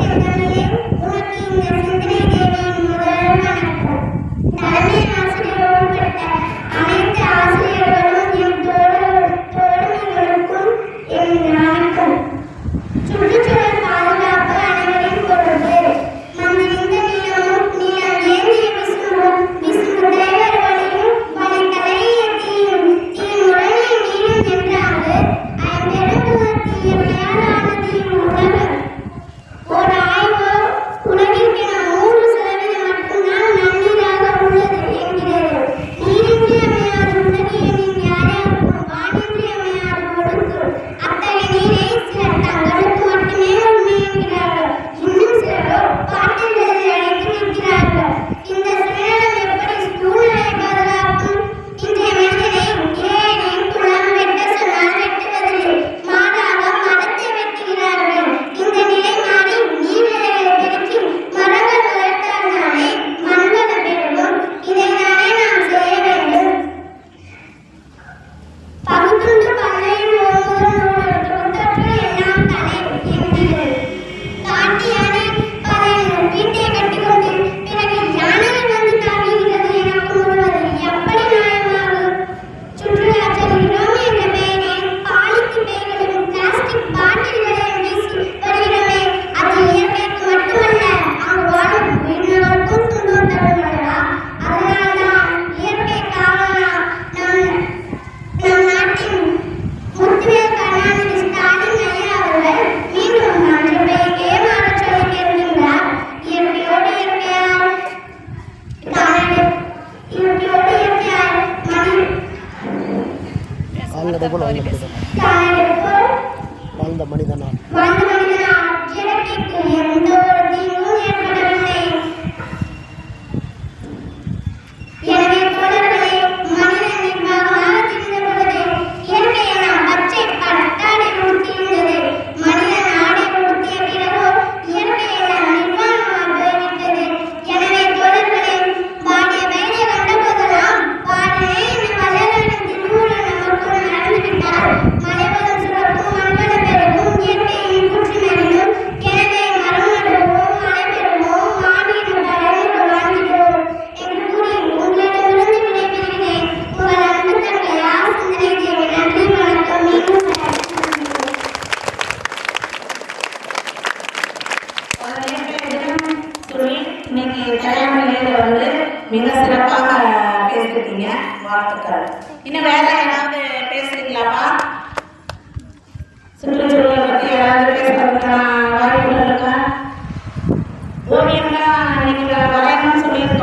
ಸರ್ಕಾರ வாழ்ந்தடைபோல் வாழ்ந்தடைபோல் வாழ்ந்த மனிதனால் மிக சிறப்பாக பேசிருக்கீங்க. வாழ்த்துக்கள். இன்னும் வேற ஏதாவது பேசுறீங்களாப்பா? சுற்றுச்சூழல் பற்றி